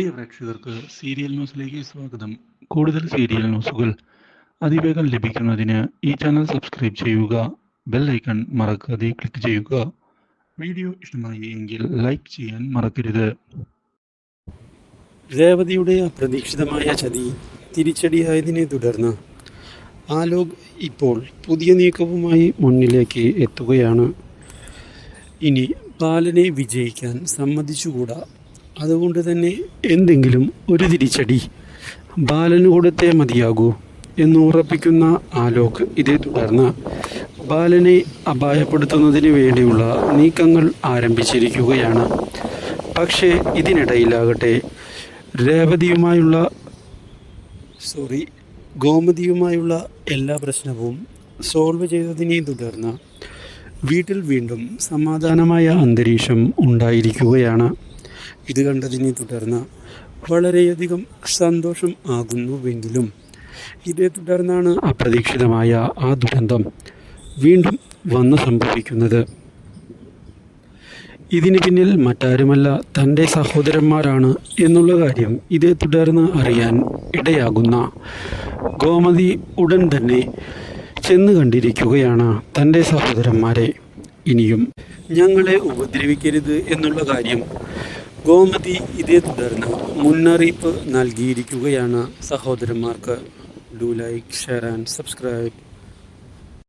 പ്രിയ പ്രേക്ഷകർക്ക് സീരിയൽ ന്യൂസിലേക്ക് സ്വാഗതം. കൂടുതൽ സീരിയൽ ന്യൂസുകൾ അതിവേഗം ലഭിക്കുന്നതിന് ഈ ചാനൽ സബ്സ്ക്രൈബ് ചെയ്യുക ബെൽ ഐക്കൺ മറക്കാതെ ക്ലിക്ക് ചെയ്യുക. വീഡിയോ ഇഷ്ടമായി എങ്കിൽ ലൈക്ക് ചെയ്യാൻ മറക്കരുത്. രേവതിയുടെ അപ്രതീക്ഷിതമായ ചതി തിരിച്ചടിയായതിനെ തുടർന്ന് ആലോക് ഇപ്പോൾ പുതിയ നീക്കവുമായി മുന്നിലേക്ക് എത്തുകയാണ്. ഇനി ബാലനെ വിജയിക്കാൻ സമ്മതിച്ചുകൂടാ? അതുകൊണ്ട് തന്നെ എന്തെങ്കിലും ഒരു തിരിച്ചടി ബാലന് കൊടുത്തേ മതിയാകൂ എന്ന് ഉറപ്പിക്കുന്ന ആലോക് ഇതേ തുടർന്ന് ബാലനെ അപായപ്പെടുത്തുന്നതിന് വേണ്ടിയുള്ള നീക്കങ്ങൾ ആരംഭിച്ചിരിക്കുകയാണ്. പക്ഷേ ഇതിനിടയിലാകട്ടെ രേവതിയുമായുള്ള സോറി ഗോമതിയുമായുള്ള എല്ലാ പ്രശ്നവും സോൾവ് ചെയ്തതിനെ തുടർന്ന് വീട്ടിൽ വീണ്ടും സമാധാനമായ അന്തരീക്ഷം ഉണ്ടായിരിക്കുകയാണ്. ഇത് കണ്ടതിനെ തുടർന്ന് വളരെയധികം സന്തോഷം ആകുന്നുവെങ്കിലും ഇതേ തുടർന്നാണ് അപ്രതീക്ഷിതമായ ആ ദുരന്തം വീണ്ടും വന്നു സംഭവിക്കുന്നത്. ഇതിന് പിന്നിൽ മറ്റാരുമല്ല തന്റെ സഹോദരന്മാരാണ് എന്നുള്ള കാര്യം ഇതേ തുടർന്ന് അറിയാൻ ഇടയാകുന്ന ഗോമതി ഉടൻ തന്നെ ചെന്ന് കണ്ടിരിക്കുകയാണ് തന്റെ സഹോദരന്മാരെ. ഇനിയും ഞങ്ങളെ ഉപദ്രവിക്കരുത് എന്നുള്ള കാര്യം ഗോമതി ഇതേ തുടർന്ന് മുന്നറിയിപ്പ് നൽകിയിരിക്കുകയാണ് സഹോദരന്മാർക്ക്. Do like share and subscribe